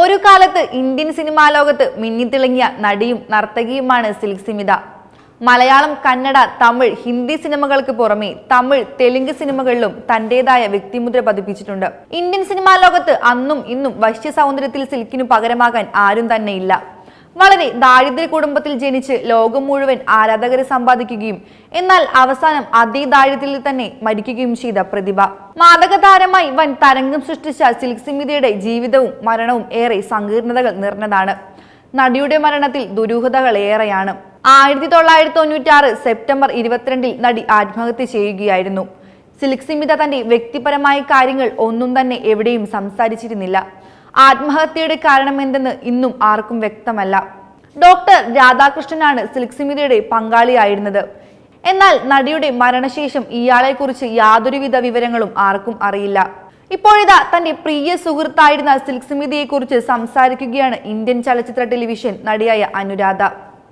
ഒരു കാലത്ത് Indian cinema ലോകത്ത് മിന്നിത്തിളങ്ങിയ നടിയും നർത്തകിയുമാണ് സിൽക്ക് സിമിത. മലയാളം കന്നഡ തമിഴ് ഹിന്ദി സിനിമകൾക്ക് പുറമെ തമിഴ് തെലുങ്ക് സിനിമകളിലും തന്റേതായ വ്യക്തിമുദ്ര പതിപ്പിച്ചിട്ടുണ്ട്. ഇന്ത്യൻ സിനിമാ ലോകത്ത് അന്നും ഇന്നും വശ്യ സൗന്ദര്യത്തിൽ സിൽക്കിനു പകരമാകാൻ ആരും തന്നെയില്ല. വളരെ ദാരിദ്ര്യ കുടുംബത്തിൽ ജനിച്ച് ലോകം മുഴുവൻ ആരാധകരെ സമ്പാദിക്കുകയും എന്നാൽ അവസാനം അതേ ദാരിദ്ര്യത്തിൽ തന്നെ മരിക്കുകയും ചെയ്ത പ്രതിഭ. മാതക താരമായി വൻ തരംഗം സൃഷ്ടിച്ച സിൽക്ക് സിമിതയുടെ ജീവിതവും മരണവും ഏറെ സങ്കീർണതകൾ നിറഞ്ഞതാണ്. നടിയുടെ മരണത്തിൽ ദുരൂഹതകൾ ഏറെയാണ്. ആയിരത്തി തൊള്ളായിരത്തി തൊണ്ണൂറ്റി ആറ് സെപ്റ്റംബർ ഇരുപത്തിരണ്ടിൽ നടി ആത്മഹത്യ ചെയ്യുകയായിരുന്നു. സിൽക്ക് സിമിത തന്റെ വ്യക്തിപരമായ കാര്യങ്ങൾ ഒന്നും തന്നെ എവിടെയും സംസാരിച്ചിരുന്നില്ല. ആത്മഹത്യയുടെ കാരണം എന്തെന്ന് ഇന്നും ആർക്കും വ്യക്തമല്ല. ഡോക്ടർ രാധാകൃഷ്ണനാണ് സിലിക്സിമിതയുടെ പങ്കാളിയായിരുന്നത്. എന്നാൽ നടിയുടെ മരണശേഷം ഇയാളെക്കുറിച്ച് യാതൊരുവിധ വിവരങ്ങളും ആർക്കും അറിയില്ല. ഇപ്പോഴിതാ തന്റെ പ്രിയ സുഹൃത്തായിരുന്ന സിൽക്ക് സിമിതയെക്കുറിച്ച് സംസാരിക്കുകയാണ് ഇന്ത്യൻ ചലച്ചിത്ര ടെലിവിഷൻ നടിയായ അനുരാധ.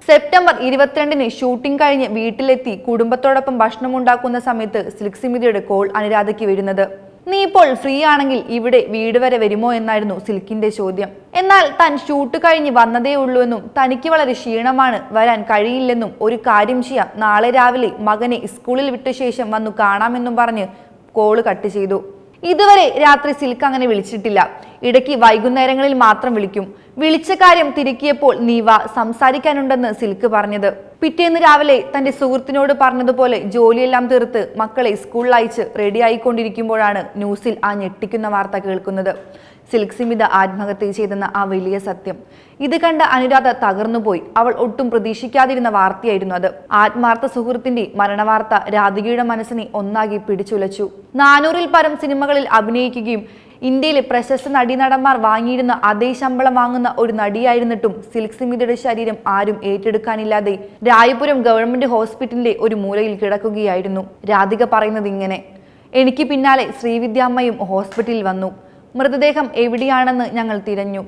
സെപ്റ്റംബർ ഇരുപത്തിരണ്ടിന് ഷൂട്ടിംഗ് കഴിഞ്ഞ് വീട്ടിലെത്തി കുടുംബത്തോടൊപ്പം ഭക്ഷണം ഉണ്ടാക്കുന്ന സമയത്ത് സിലിക്സിമിതയുടെ കോൾ അനുരാധയ്ക്ക് വരുന്നത്. നീ ഇപ്പോൾ ഫ്രീ ആണെങ്കിൽ ഇവിടെ വീട് വരെ വരുമോ എന്നായിരുന്നു സിൽക്കിന്റെ ചോദ്യം. എന്നാൽ താൻ ഷൂട്ട് കഴിഞ്ഞ് വന്നതേ ഉള്ളൂ എന്നും തനിക്ക് വളരെ ക്ഷീണമാണ് വരാൻ കഴിയില്ലെന്നും ഒരു കാര്യം ചെയ്യാം. നാളെ രാവിലെ മകനെ സ്കൂളിൽ വിട്ട ശേഷം വന്നു കാണാമെന്നും പറഞ്ഞ് കോൾ കട്ട് ചെയ്തു. ഇതുവരെ രാത്രി സിൽക്ക് അങ്ങനെ വിളിച്ചിട്ടില്ല. ഇടയ്ക്ക് വൈകുന്നേരങ്ങളിൽ മാത്രം വിളിക്കും. വിളിച്ച കാര്യം തിരുക്കിയപ്പോൾ നീവ സംസാരിക്കാനുണ്ടെന്ന് സിൽക്ക് പറഞ്ഞത്. പിറ്റേന്ന് രാവിലെ തന്റെ സുഹൃത്തിനോട് പറഞ്ഞതുപോലെ ജോലിയെല്ലാം തീർത്ത് മക്കളെ സ്കൂളിൽ അയച്ച് റെഡി ആയിക്കൊണ്ടിരിക്കുമ്പോഴാണ് ന്യൂസിൽ ആ ഞെട്ടിക്കുന്ന വാർത്ത കേൾക്കുന്നത്. സിൽക്ക് സിമിത ആത്മഹത്യ ചെയ്തെന്ന ആ വലിയ സത്യം. ഇത് കണ്ട അനുരാധ തകർന്നുപോയി. അവൾ ഒട്ടും പ്രതീക്ഷിക്കാതിരുന്ന വാർത്തയായിരുന്നു അത്. ആത്മാർത്ഥ സുഹൃത്തിന്റെ മരണവാർത്ത രാധികയുടെ മനസ്സിനെ ഒന്നാകെ പിടിച്ചുലച്ചു. നാനൂറിൽ പരം സിനിമകളിൽ അഭിനയിക്കുകയും ഇന്ത്യയിലെ പ്രശസ്ത നടീനടന്മാർ വാങ്ങിയിരുന്ന അതേ ശമ്പളം വാങ്ങുന്ന ഒരു നടിയായിരുന്നിട്ടും സിൽക്ക് സിമിതയുടെ ശരീരം ആരും ഏറ്റെടുക്കാനില്ലാതെ രായപുരം ഗവൺമെന്റ് ഹോസ്പിറ്റലിന്റെ ഒരു മൂലയിൽ കിടക്കുകയായിരുന്നു. രാധിക പറയുന്നത് ഇങ്ങനെ എനിക്ക് പിന്നാലെ ശ്രീവിദ്യാമ്മയും ഹോസ്പിറ്റലിൽ വന്നു. മൃതദേഹം എവിടെയാണെന്ന് ഞങ്ങൾ തിരഞ്ഞു.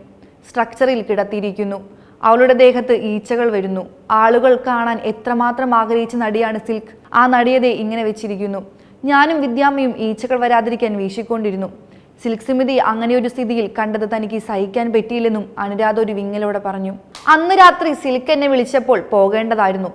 സ്ട്രക്ചറിൽ കിടത്തിയിരിക്കുന്നു. അവളുടെ ദേഹത്ത് ഈച്ചകൾ വരുന്നു. ആളുകൾ കാണാൻ എത്രമാത്രം ആഗ്രഹിച്ച നടിയാണ് സിൽക്ക്. ആ നടിയതെ ഇങ്ങനെ വെച്ചിരിക്കുന്നു. ഞാനും വിദ്യാമ്മയും ഈച്ചകൾ വരാതിരിക്കാൻ വീശിക്കൊണ്ടിരുന്നു. സിൽക്ക് സിമിതി ഒരു സ്ഥിതിയിൽ കണ്ടത് തനിക്ക് സഹിക്കാൻ പറ്റിയില്ലെന്നും അനുരാധ ഒരു വിങ്ങലോടെ പറഞ്ഞു. അന്ന് രാത്രി സിൽക്ക് എന്നെ വിളിച്ചപ്പോൾ പോകേണ്ടതായിരുന്നു.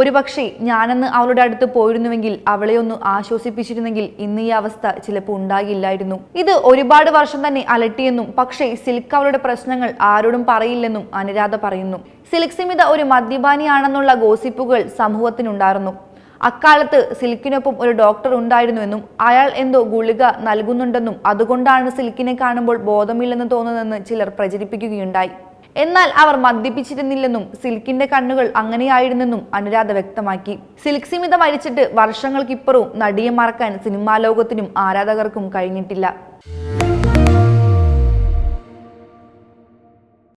ഒരുപക്ഷെ ഞാനെന്ന് അവളുടെ അടുത്ത് പോയിരുന്നുവെങ്കിൽ അവളെ ഒന്ന് ആശ്വസിപ്പിച്ചിരുന്നെങ്കിൽ ഇന്ന് ഈ അവസ്ഥ ചിലപ്പോൾ ഉണ്ടാകില്ലായിരുന്നു. ഇത് ഒരുപാട് വർഷം തന്നെ അലട്ടിയെന്നും പക്ഷേ സിൽക്ക് അവളുടെ പ്രശ്നങ്ങൾ ആരോടും പറയില്ലെന്നും അനുരാധ പറയുന്നു. സിൽക്ക് സിമിത ഒരു മദ്യപാനിയാണെന്നുള്ള ഗോസിപ്പുകൾ സമൂഹത്തിനുണ്ടായിരുന്നു. അക്കാലത്ത് സിൽക്കിനൊപ്പം ഒരു ഡോക്ടർ ഉണ്ടായിരുന്നുവെന്നും അയാൾ എന്തോ ഗുളിക നൽകുന്നുണ്ടെന്നും അതുകൊണ്ടാണ് സിൽക്കിനെ കാണുമ്പോൾ ബോധമില്ലെന്ന് തോന്നുന്നതെന്ന് ചിലർ പ്രചരിപ്പിക്കുകയുണ്ടായി. എന്നാൽ അവർ മദ്യപിച്ചിരുന്നില്ലെന്നും സിൽക്കിന്റെ കണ്ണുകൾ അങ്ങനെയായിരുന്നെന്നും അനുരാധ വ്യക്തമാക്കി. സിൽക്ക് സിമിത മരിച്ചിട്ട് വർഷങ്ങൾക്കിപ്പുറവും നടിയെ മറക്കാൻ സിനിമാ ലോകത്തിനും ആരാധകർക്കും കഴിഞ്ഞിട്ടില്ല.